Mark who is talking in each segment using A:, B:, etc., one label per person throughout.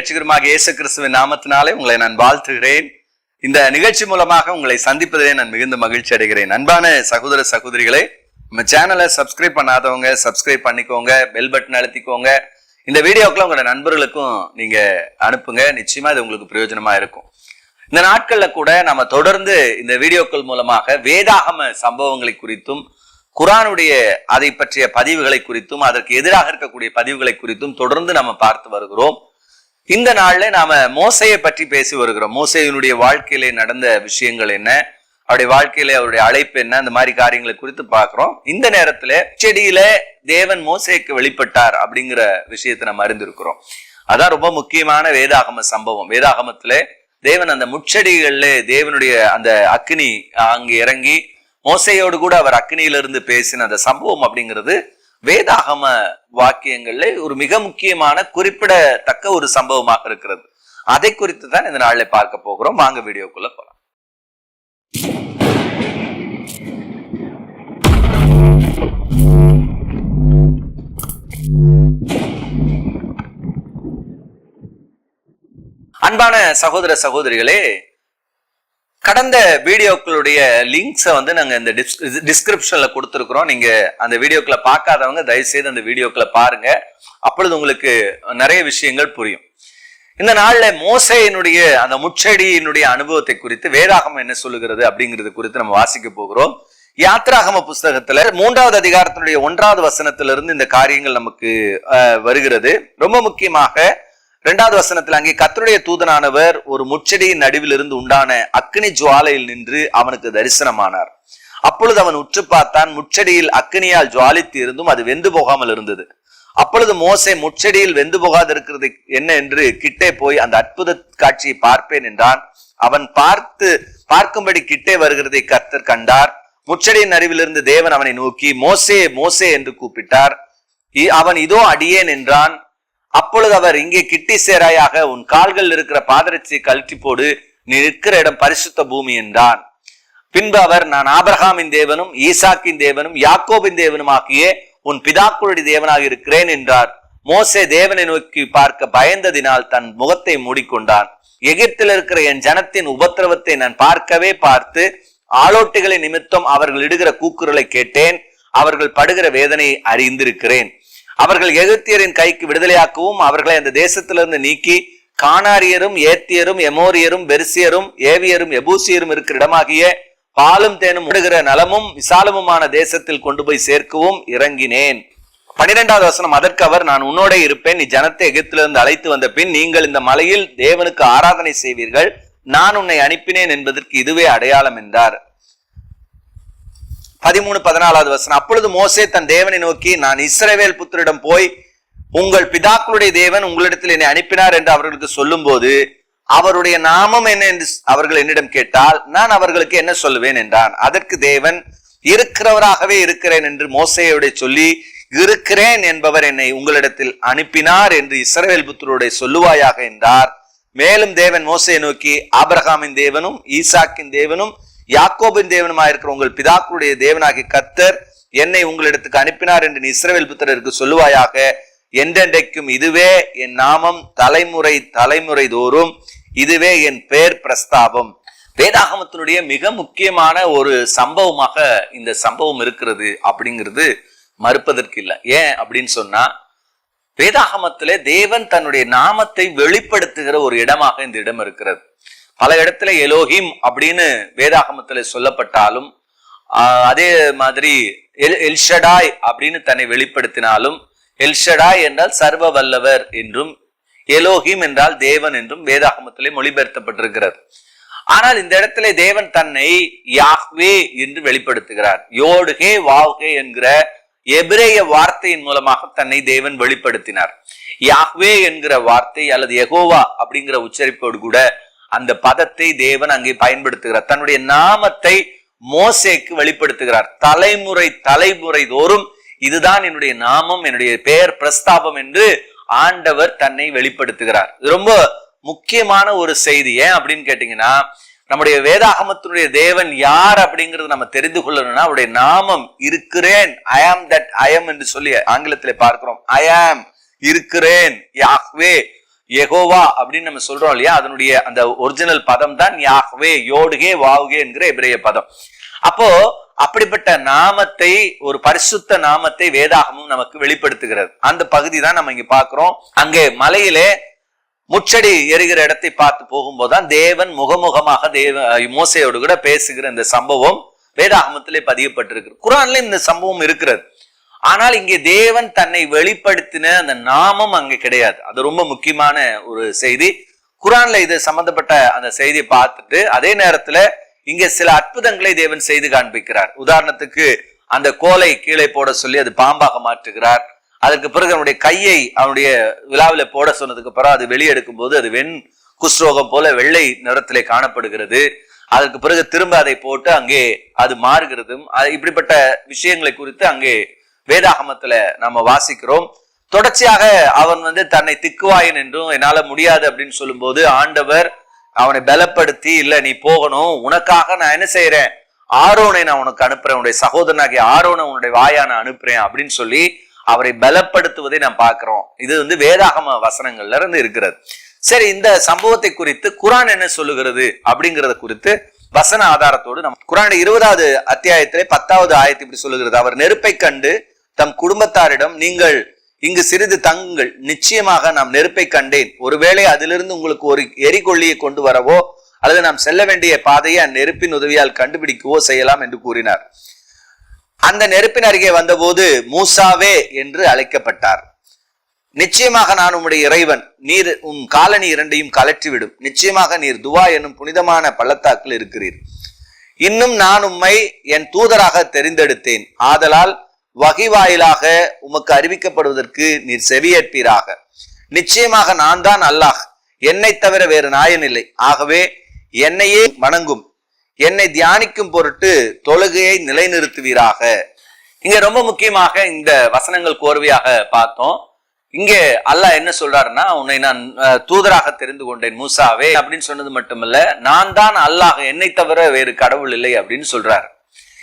A: ஆண்டவரும் ரட்சிகருமாக இயேசு கிறிஸ்துவின் நாமத்தினாலே உங்களை நான் வாழ்த்துகிறேன். இந்த நிகழ்ச்சி மூலமாக உங்களை சந்திப்பதிலே நான் மிகுந்த மகிழ்ச்சி அடைகிறேன். அன்பான சகோதர சகோதரிகளே நம்ம சேனலை சப்ஸ்கிரைப் பண்ணாதவங்க சப்ஸ்கிரைப் பண்ணிக்கோங்க பெல் பட்டன் அழுத்திக்கோங்க. இந்த வீடியோக்கெல்லாம் உங்களோட நண்பர்களுக்கும் நீங்க அனுப்புங்க. நிச்சயமா இது உங்களுக்கு பிரயோஜனமா இருக்கும். இந்த நாட்கள்ல கூட நம்ம தொடர்ந்து இந்த வீடியோக்கள் மூலமாக வேதாகம சம்பவங்களை குறித்தும் குரானுடைய அதை பற்றிய பதிவுகளை குறித்தும் அதற்கு எதிராக இருக்கக்கூடிய பதிவுகளை குறித்தும் தொடர்ந்து நம்ம பார்த்து வருகிறோம். இந்த நாள்ல நாம மோசையை பற்றி பேசி வருகிறோம். மோசையினுடைய வாழ்க்கையிலே நடந்த விஷயங்கள் என்ன? அவருடைய வாழ்க்கையில அவருடைய அழைப்பு என்ன? அந்த மாதிரி காரியங்களை குறித்து பாக்குறோம் இந்த நேரத்துல செடியில தேவன் மோசைக்கு வெளிப்பட்டார் அப்படிங்கிற விஷயத்தை நம்ம அறிந்திருக்கிறோம். அதான் ரொம்ப முக்கியமான வேதாகம சம்பவம். வேதாகமத்துல தேவன் அந்த முச்செடிகள்ல தேவனுடைய அந்த அக்னி அங்கு இறங்கி மோசையோடு கூட அவர் அக்னியிலிருந்து பேசின அந்த சம்பவம் அப்படிங்கிறது வேதாகம வாக்கியங்கள்ல ஒரு மிக முக்கியமான குறிப்பிடத்தக்க ஒரு சம்பவமாக இருக்கிறது. அதை குறித்து தான் இந்த நாள்ல பார்க்க போகிறோம். வாங்க வீடியோக்குள்ள போலாம். அன்பான சகோதர சகோதரிகளே கடந்த வீடியோக்களுடைய லிங்க்ஸை வந்து நாங்கள் இந்த டிஸ்கிரிப்ஷன்ல கொடுத்துருக்குறோம். நீங்க அந்த வீடியோக்களை பார்க்காதவங்க தயவு செய்து அந்த வீடியோக்களை பாருங்க. அப்பொழுது உங்களுக்கு நிறைய விஷயங்கள் புரியும். இந்த நாள்ல மோசையினுடைய அந்த முச்செடியினுடைய அனுபவத்தை குறித்து வேதாகமம் என்ன சொல்லுகிறது அப்படிங்கிறது குறித்து நம்ம வாசிக்க போகிறோம். யாத்ராகம புஸ்தகத்துல மூன்றாவது அதிகாரத்தினுடைய ஒன்றாவது வசனத்திலிருந்து இந்த காரியங்கள் நமக்கு அஹ், வருகிறது. ரொம்ப முக்கியமாக இரண்டாவது வசனத்தில் அங்கே கத்தருடைய தூதனானவர் ஒரு முச்செடியின் நடுவில் இருந்து உண்டான அக்னி ஜுவாலையில் நின்று அவனுக்கு தரிசனமானார். அப்பொழுது அவன் உற்று பார்த்தான் முச்செடியில் அக்னியால் ஜுவாலித்து இருந்தும் அது வெந்து போகாமல் இருந்தது. அப்பொழுது மோசே முச்செடியில் வெந்து போகாதிருக்கிறது என்ன என்று கிட்டே போய் அந்த அற்புத காட்சியை பார்ப்பேன் என்றான். அவன் பார்த்து பார்க்கும்படி கிட்டே வருகிறதை கர்த்தர் கண்டார். முச்சடியின் அருவிலிருந்து தேவன் அவனை நோக்கி மோசே மோசே என்று கூப்பிட்டார். இ- அவன் இதோ அடியேன் என்றான். அப்பொழுது அவர் இங்கே கிட்டி சேராயாக உன் கால்கள் இருக்கிற பாதரட்சியை கழட்டி போடு. நீ நிற்கிற இடம் பரிசுத்த பூமி என்றான். பின்பு அவர் நான் ஆபிரகாமின் தேவனும் ஈசாக்கின் தேவனும் யாக்கோபின் தேவனும் ஆகிய உன் பிதாக்களுடைய தேவனாக இருக்கிறேன் என்றார். மோசே தேவனை நோக்கி பார்க்க பயந்ததினால் தன் முகத்தை மூடிக்கொண்டான். எகிப்தில் இருக்கிற என் ஜனத்தின் உபத்திரவத்தை நான் பார்க்கவே பார்த்து ஆலோட்டிகளை நிமித்தம் அவர்கள் இடுகிற கூக்குரலை கேட்டேன். அவர்கள் படுகிற வேதனையை அறிந்திருக்கிறேன். அவர்கள் எகிப்தியரின் கைக்கு விடுதலையாக்கவும் அவர்களை அந்த தேசத்திலிருந்து நீக்கி கானாரியரும் ஏத்தியரும் எமோரியரும் பெருசியரும் ஏவியரும் எபூசியரும் இருக்கிற இடமாகிய பாலும் தேனும் விடுகிற நலமும் விசாலமுமான தேசத்தில் கொண்டு போய் சேர்க்கவும் இறங்கினேன். பனிரெண்டாவது வசனம் அதற்கு அவர் நான் உன்னோட இருப்பேன் நீ ஜனத்தை எகிப்திலிருந்து அழைத்து வந்த பின் நீங்கள் இந்த மலையில் தேவனுக்கு ஆராதனை செய்வீர்கள் நான் உன்னை அனுப்பினேன் என்பதற்கு இதுவே அடையாளம் என்றார். பதிமூணு பதினாலாவது வசனம். அப்பொழுது மோசே தன் தேவனை நோக்கி நான் இஸ்ரவேல் புத்திரிடம் போய் உங்கள் பிதாக்களுடைய தேவன் உங்களிடத்தில் என்னை அனுப்பினார் என்று அவர்களுக்கு சொல்லும்போது அவருடைய நாமம் என்ன என்று அவர்கள் என்னிடம் கேட்டால் நான் அவர்களுக்கு என்ன சொல்லுவேன் என்றான். அதற்கு தேவன் இருக்கிறவராகவே இருக்கிறேன் என்று மோசையுடைய சொல்லி இருக்கிறேன் என்பவர் என்னை உங்களிடத்தில் அனுப்பினார் என்று இஸ்ரவேல் புத்தருடைய சொல்லுவாயாக என்றார். மேலும் தேவன் மோசையை நோக்கி ஆபிரகாமின் தேவனும் ஈசாக்கின் தேவனும் யாக்கோபின் தேவனுமாய் இருக்கிற உங்கள் பிதாக்களுடைய தேவனாகி கர்த்தர் என்னை உங்களிடத்துக்கு அனுப்பினார் என்று நீ இஸ்ரவேல் புத்திரருக்கு சொல்லுவாயாக என்றென்றைக்கும் இதுவே என் நாமம் தலைமுறை தலைமுறை தோறும் இதுவே என் பெயர் பிரஸ்தாபம். வேதாகமத்தினுடைய மிக முக்கியமான ஒரு சம்பவமாக இந்த சம்பவம் இருக்கிறது அப்படிங்கிறது மறுப்பதற்கு இல்லை. ஏன் அப்படின்னு சொன்னா வேதாகமத்திலே தேவன் தன்னுடைய நாமத்தை வெளிப்படுத்துகிற ஒரு இடமாக இந்த இடம் இருக்கிறது. பல இடத்துல எலோஹிம் அப்படின்னு வேதாகமத்துல சொல்லப்பட்டாலும் அதே மாதிரி எல் எல்ஷடாய் அப்படின்னு தன்னை வெளிப்படுத்தினாலும் எல்ஷடாய் என்றால் சர்வ வல்லவர் என்றும் எலோஹிம் என்றால் தேவன் என்றும் வேதாகமத்திலே மொழிபெயர்த்தப்பட்டிருக்கிறது. ஆனால் இந்த இடத்துல தேவன் தன்னை யாஹ்வே என்று வெளிப்படுத்துகிறார். யோடுகே வாவ்கே என்கிற எபிரேய வார்த்தையின் மூலமாக தன்னை தேவன் வெளிப்படுத்தினார். யாஹ்வே என்கிற வார்த்தை அல்லது எகோவா அப்படிங்கிற உச்சரிப்போடு கூட அந்த பதத்தை தேவன் அங்கே பயன்படுத்துகிறார். தன்னுடைய நாமத்தை மோசேக்கு வெளிப்படுத்துகிறார். தலைமுறை தலைமுறை தோறும் இதுதான் என்னுடைய நாமம் என்னுடைய பெயர் பிரஸ்தாபம் என்று ஆண்டவர் தன்னை வெளிப்படுத்துகிறார். ரொம்ப முக்கியமான ஒரு செய்தி. ஏன் அப்படின்னு கேட்டீங்கன்னா நம்முடைய வேதாகமத்தினுடைய தேவன் யார் அப்படிங்கிறது நம்ம தெரிந்து கொள்ளணும்னா அவருடைய நாமம் இருக்கிறேன். ஐ ஆம் தட் ஐ am என்று சொல்லி ஆங்கிலத்திலே பார்க்கிறோம். ஐ ஆம் இருக்கிறேன். யாஹ்வே. எகோவா அப்படின்னு நம்ம சொல்றோம் இல்லையா? அதனுடைய அந்த ஒரிஜினல் பதம் தான் யாஹ்வே யோடுகே வாவுகே என்கிற எபிரேய பதம். அப்போ அப்படிப்பட்ட நாமத்தை ஒரு பரிசுத்த நாமத்தை வேதாகமும் நமக்கு வெளிப்படுத்துகிறது. அந்த பகுதி தான் நம்ம இங்க பாக்குறோம் அங்கே மலையிலே முச்சடி எரிகிற இடத்தை பார்த்து போகும்போதுதான் தேவன் முகமுகமாக தேவ மோசையோடு கூட பேசுகிற இந்த சம்பவம் வேதாகமத்திலே பதியப்பட்டிருக்கு. குரான்ல இந்த சம்பவம் இருக்கிறது. ஆனால் இங்கே தேவன் தன்னை வெளிப்படுத்தின அந்த நாமம் அங்க கிடையாது. அது ரொம்ப முக்கியமான ஒரு செய்தி. குரான்ல இது சம்பந்தப்பட்ட அந்த செய்தியை பார்த்துட்டு அதே நேரத்துல இங்க சில அற்புதங்களை தேவன் செய்து காண்பிக்கிறார். உதாரணத்துக்கு அந்த கோலை கீழே போட சொல்லி அது பாம்பாக மாற்றுகிறார். அதற்கு பிறகு அவனுடைய கையை அவனுடைய விழாவில போட சொன்னதுக்கு பிறகு அது வெளியெடுக்கும் போது அது வெண் குஸ்ரோகம் போல வெள்ளை நிறத்திலே காணப்படுகிறது. அதற்கு பிறகு திரும்ப அதை போட்டு அங்கே அது மாறுகிறதும் அது இப்படிப்பட்ட விஷயங்களை குறித்து அங்கே வேதாகமத்துல நம்ம வாசிக்கிறோம். தொடர்ச்சியாக அவன் வந்து தன்னை திக்குவாயன் என்றும் என்னால முடியாது அப்படின்னு சொல்லும்போது ஆண்டவர் அவனை பலப்படுத்தி இல்ல நீ போகணும். உனக்காக நான் என்ன செய்யறேன் ஆரோனை நான் உனக்கு அனுப்புறேன். உன்னுடைய சகோதரனாகிய ஆரோனை உன்னுடைய வாயா நான் அனுப்புறேன். அப்படின்னு சொல்லி அவரை பலப்படுத்துவதை நான் பார்க்கிறோம். இது வந்து வேதாகம வசனங்கள்ல இருந்து இருக்கிறது. சரி இந்த சம்பவத்தை குறித்து குரான் என்ன சொல்லுகிறது அப்படிங்கறத குறித்து வசன ஆதாரத்தோடு நம்ம குரான் இருபதாவது அத்தியாயத்திலே பத்தாவது ஆயத்தை இப்படி சொல்லுகிறது. அவர் நெருப்பை கண்டு தம் குடும்பத்தாரிடம் நீங்கள் இங்கு சிறிது தங்குங்கள். நிச்சயமாக நாம் நெருப்பை கண்டேன். ஒருவேளை அதிலிருந்து உங்களுக்கு ஒரு எரிகொள்ளியை கொண்டு வரவோ அல்லது நாம் செல்ல வேண்டிய பாதையை அந்நெருப்பின் உதவியால் கண்டுபிடிக்கவோ செய்யலாம் என்று கூறினார். அந்த நெருப்பின் அருகே வந்தபோது மூசாவே என்று அழைக்கப்பட்டார். நிச்சயமாக நான் உம்முடைய இறைவன். நீர் உம் காலனி இரண்டையும் கலற்றிவிடும். நிச்சயமாக நீர் துவா என்னும் புனிதமான பள்ளத்தாக்கில் இருக்கிறீர். இன்னும் நான் உம்மை என் தூதராக தெரிந்தெடுத்தேன். ஆதலால் வகை வாயிலாக உமக்கு அறிவிக்கப்படுவதற்கு நீர் செவியேற்பீராக. நிச்சயமாக நான் தான் அல்லாஹ். என்னை தவிர வேறு நாயன் இல்லை. ஆகவே என்னையே வணங்கும். என்னை தியானிக்கும் பொருட்டு தொழுகையை நிலைநிறுத்துவீராக. இங்க ரொம்ப முக்கியமாக இந்த வசனங்கள் கோர்வையாக பார்த்தோம். இங்கே அல்லாஹ் என்ன சொல்றாருன்னா உன்னை நான் தூதராக தெரிந்து கொண்டேன் மூசாவே. அப்படின்னு சொன்னது மட்டுமல்ல நான் தான் அல்லாஹ். என்னை தவிர வேறு கடவுள் இல்லை. அப்படின்னு சொல்றாரு.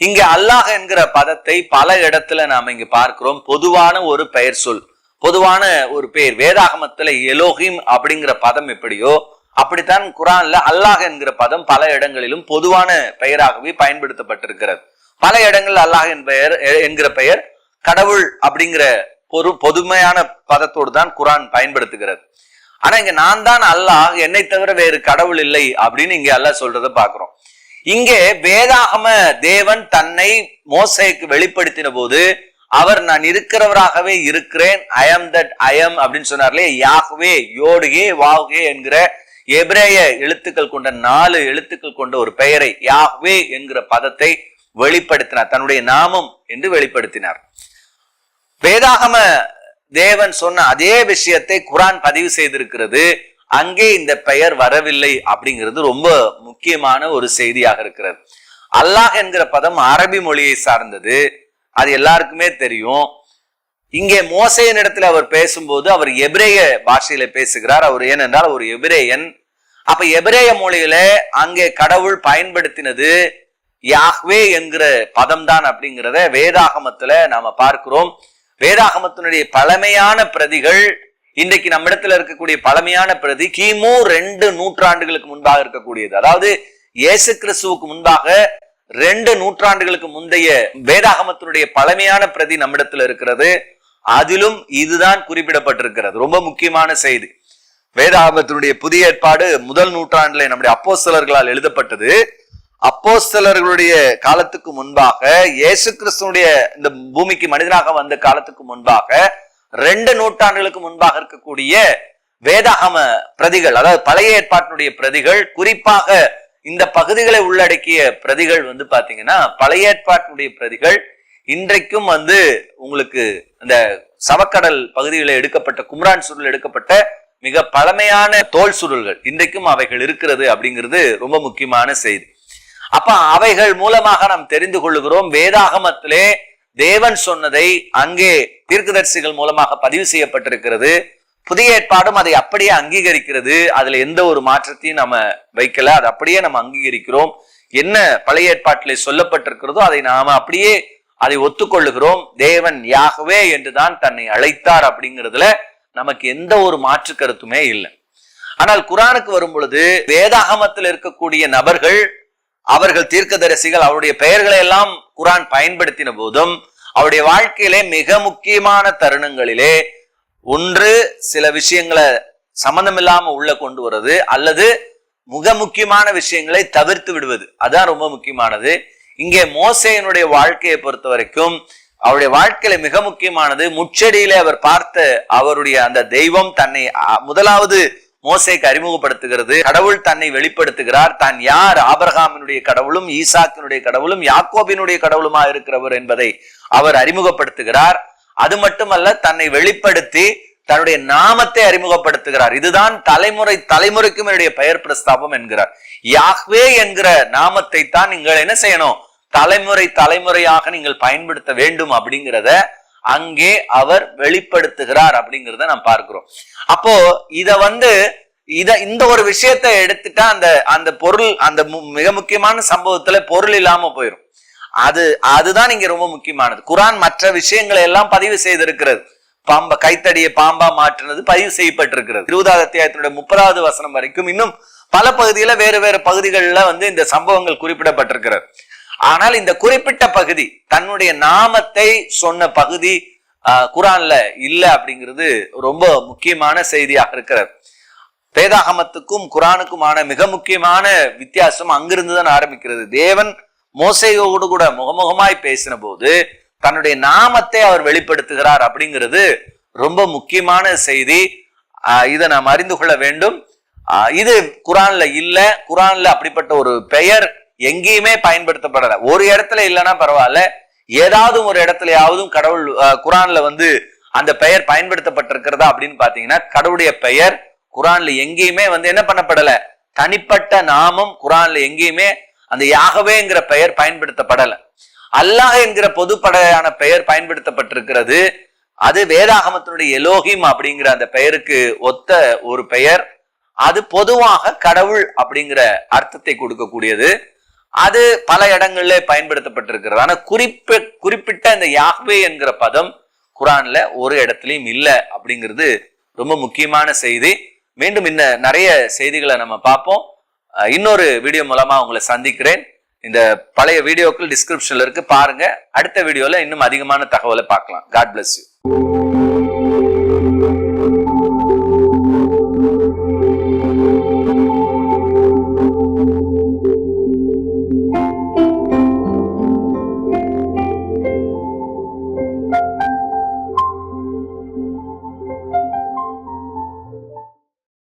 A: இங்க அல்லாஹ் என்கிற பதத்தை பல இடத்துல நாம இங்க பார்க்கிறோம். பொதுவான ஒரு பெயர் சொல் பொதுவான ஒரு பெயர் வேதாகமத்துல எலோஹிம் அப்படிங்கிற பதம் எப்படியோ அப்படித்தான் குரான்ல அல்லாஹ் என்கிற பதம் பல இடங்களிலும் பொதுவான பெயராகவே பயன்படுத்தப்பட்டிருக்கிறது. பல இடங்களில் அல்லாஹ் என் பெயர் எ- என்கிற பெயர் கடவுள் அப்படிங்கிற ஒரு பொதுமையான பதத்தோடு தான் குரான் பயன்படுத்துகிறது. ஆனா இங்க நான் தான் அல்லாஹ் என்னை தவிர வேறு கடவுள் இல்லை அப்படின்னு இங்க அல்லாஹ் சொல்றதை பாக்குறோம் இங்கே வேதாகம தேவன் தன்னை மோசைக்கு வெளிப்படுத்தின போது அவர் நான் இருக்கிறவராகவே இருக்கிறேன் ஐ அம் தட் ஐ அம் அப்படின்னு சொன்னார்லே யாகவே யோடுகே வாகுகே என்கிற எபிரேய எழுத்துக்கள் கொண்ட நாலு எழுத்துக்கள் கொண்ட ஒரு பெயரை யாஹ்வே என்கிற பதத்தை வெளிப்படுத்தினார். தன்னுடைய நாமம் என்று வெளிப்படுத்தினார். வேதாகம தேவன் சொன்ன அதே விஷயத்தை குரான் பதிவு செய்திருக்கிறது. அங்கே இந்த பெயர் வரவில்லை அப்படிங்கிறது ரொம்ப முக்கியமான ஒரு செய்தியாக இருக்கிறது. அல்லாஹ் என்கிற பதம் அரபி மொழியை சார்ந்தது. அது எல்லாருக்குமே தெரியும். இங்கே மோசையின் இடத்துல அவர் பேசும்போது அவர் எபிரேய பாஷையில பேசுகிறார். அவர் ஏனென்றால் ஒரு எபிரேயன். அப்ப எபிரேய மொழியில அங்கே கடவுள் பயன்படுத்தினது யாஹ்வே என்கிற பதம் தான் அப்படிங்கிறத வேதாகமத்துல நாம பார்க்கிறோம். வேதாகமத்தினுடைய பழமையான பிரதிகள் இன்றைக்கு நம்மிடத்துல இருக்கக்கூடிய பழமையான பிரதி கிமு ரெண்டு நூற்றாண்டுகளுக்கு முன்பாக இருக்கக்கூடியது. அதாவது இயேசு கிறிஸ்துவுக்கு முன்பாக ரெண்டு நூற்றாண்டுகளுக்கு முந்தைய வேதாகமத்தினுடைய பழமையான பிரதி நம்மிடத்துல இருக்கிறது. அதிலும் இதுதான் குறிப்பிடப்பட்டிருக்கிறது. ரொம்ப முக்கியமான செய்தி. வேதாகமத்தினுடைய புதிய ஏற்பாடு முதல் நூற்றாண்டுல நம்முடைய அப்போஸ்தலர்களால் எழுதப்பட்டது. அப்போஸ்தலர்களுடைய காலத்துக்கு முன்பாக இயேசு கிறிஸ்துனுடைய இந்த பூமிக்கு மனிதனாக வந்த காலத்துக்கு முன்பாக ரெண்டு நூற்றாண்டுகளுக்கு முன்பாக இருக்கக்கூடிய வேதாகம பிரதிகள் அதாவது பழைய ஏற்பாட்டினுடைய பிரதிகள் குறிப்பாக இந்த பகுதிகளை உள்ளடக்கிய பிரதிகள் வந்து பாத்தீங்கன்னா பழைய ஏற்பாட்டினுடைய பிரதிகள் இன்றைக்கும் வந்து உங்களுக்கு இந்த சவக்கடல் பகுதிகளில் எடுக்கப்பட்ட கும்ரான் சுருள் எடுக்கப்பட்ட மிக பழமையான தோல் சுருள்கள் இன்றைக்கும் அவைகள் இருக்கிறது அப்படிங்கிறது ரொம்ப முக்கியமான செய்தி. அப்ப அவைகள் மூலமாக நாம் தெரிந்து கொள்ளுகிறோம் வேதாகமத்திலே தேவன் சொன்னதை அங்கே தீர்க்கதரிசிகள் மூலமாக பதிவு செய்யப்பட்டிருக்கிறது. புதிய ஏற்பாடும் அதை அப்படியே அங்கீகரிக்கிறது. அதுல எந்த ஒரு மாற்றத்தையும் நம்ம வைக்கல. அதை அப்படியே நம்ம அங்கீகரிக்கிறோம். என்ன பழைய ஏற்பாட்டிலே சொல்லப்பட்டிருக்கிறதோ அதை நாம அப்படியே அதை ஒத்துக்கொள்ளுகிறோம். தேவன் யாகவே என்றுதான் தன்னை அழைத்தார் அப்படிங்கிறதுல நமக்கு எந்த ஒரு மாற்று கருத்துமே இல்லை. ஆனால் குரானுக்கு வரும் பொழுது வேதாகமத்தில் இருக்கக்கூடிய நபர்கள் அவர்கள் தீர்க்கதரிசிகள் அவருடைய பெயர்களை எல்லாம் குரான் பயன்படுத்தின போதும் அவருடைய வாழ்க்கையிலே மிக முக்கியமான தருணங்களிலே ஒன்று சில விஷயங்களை சம்பந்தமில்லாம உள்ள கொண்டு வர்றது அல்லது மிக முக்கியமான விஷயங்களை தவிர்த்து விடுவது. அதான் ரொம்ப முக்கியமானது. இங்கே மோசையனுடைய வாழ்க்கையை பொறுத்த வரைக்கும் அவருடைய வாழ்க்கையில மிக முக்கியமானது முச்செடியிலே அவர் பார்த்த அவருடைய அந்த தெய்வம் தன்னை முதலாவது மோசைக்கு அறிமுகப்படுத்துகிறது. கடவுள் தன்னை வெளிப்படுத்துகிறார். தான் யார் ஆபரகாமினுடைய கடவுளும் ஈசாக்கினுடைய கடவுளும் யாக்கோபினுடைய கடவுளுமா இருக்கிறவர் என்பதை அவர் அறிமுகப்படுத்துகிறார். அது மட்டுமல்ல தன்னை வெளிப்படுத்தி தன்னுடைய நாமத்தை அறிமுகப்படுத்துகிறார். இதுதான் தலைமுறை தலைமுறைக்கும் என்னுடைய பெயர் பிரஸ்தாபம் என்கிறார். யாஹ்வே என்கிற நாமத்தை தான் நீங்கள் என்ன செய்யணும்? தலைமுறை தலைமுறையாக நீங்கள் பயன்படுத்த வேண்டும் அப்படிங்கிறத அங்கே அவர் வெளிப்படுத்துகிறார் அப்படிங்கிறத நாம் பார்க்கிறோம். அப்போ இத வந்து இத இந்த ஒரு விஷயத்தை எடுத்துட்டா அந்த அந்த பொருள் அந்த மிக முக்கியமான சம்பவத்துல பொருள் இல்லாம போயிடும் அது அதுதான் இங்க ரொம்ப முக்கியமானது. குரான் மற்ற விஷயங்களை எல்லாம் பதிவு செய்திருக்கிறது. பாம்ப கைத்தடியை பாம்பா மாற்றினது பதிவு செய்யப்பட்டிருக்கிறது. இருபதாவது அத்தியாயத்தினுடைய முப்பதாவது வசனம் வரைக்கும் இன்னும் பல பகுதியில வேறு வேறு பகுதிகளில் வந்து இந்த சம்பவங்கள் குறிப்பிடப்பட்டிருக்கிறது. ஆனால் இந்த குறிப்பிட்ட பகுதி தன்னுடைய நாமத்தை சொன்ன பகுதி குரான்ல இல்ல அப்படிங்கிறது ரொம்ப முக்கியமான செய்தியாக இருக்கிறது. வேதாகமத்துக்கும் குரானுக்குமான மிக முக்கியமான வித்தியாசம் அங்கிருந்து தான் ஆரம்பிக்கிறது. தேவன் மோசையோடு கூட முகமுகமாய் பேசின போது தன்னுடைய நாமத்தை அவர் வெளிப்படுத்துகிறார் அப்படிங்கிறது ரொம்ப முக்கியமான செய்தி. இதை நாம் அறிந்து கொள்ள வேண்டும். இது குரான்ல இல்ல குரான்ல அப்படிப்பட்ட ஒரு பெயர் எங்கேயுமே பயன்படுத்தப்படல. ஒரு இடத்துல இல்லைன்னா பரவாயில்ல. ஏதாவது ஒரு இடத்துலயாவதும் கடவுள் குரான்ல வந்து அந்த பெயர் பயன்படுத்தப்பட்டிருக்கிறதா அப்படின்னு பாத்தீங்கன்னா கடவுளுடைய பெயர் குரான்ல எங்கேயுமே வந்து என்ன பண்ணப்படல? தனிப்பட்ட நாமம் குரான்ல எங்கேயுமே அந்த யாகவேங்கிற பெயர் பயன்படுத்தப்படல. அல்லாஹ் என்கிற பொதுப்படையான பெயர் பயன்படுத்தப்பட்டிருக்கிறது. அது வேதாகமத்தினுடைய எலோகிம் அப்படிங்கிற அந்த பெயருக்கு ஒத்த ஒரு பெயர். அது பொதுவாக கடவுள் அப்படிங்கிற அர்த்தத்தை கொடுக்கக்கூடியது. அது பல இடங்கள்ல பயன்படுத்தப்பட்டிருக்கிறது. ஆனா குறிப்ப குறிப்பிட்ட இந்த யாஹ்வே என்கிற பதம் குரான்ல ஒரு இடத்துலையும் இல்லை அப்படிங்கிறது ரொம்ப முக்கியமான செய்தி. மீண்டும் இன்னும் நிறைய செய்திகளை நம்ம பார்ப்போம். இன்னொரு வீடியோ மூலமா உங்களை சந்திக்கிறேன். இந்த பழைய வீடியோக்கள் டிஸ்கிரிப்ஷன்ல இருக்கு. பாருங்க. அடுத்த வீடியோல இன்னும் அதிகமான தகவலை பார்க்கலாம். God bless you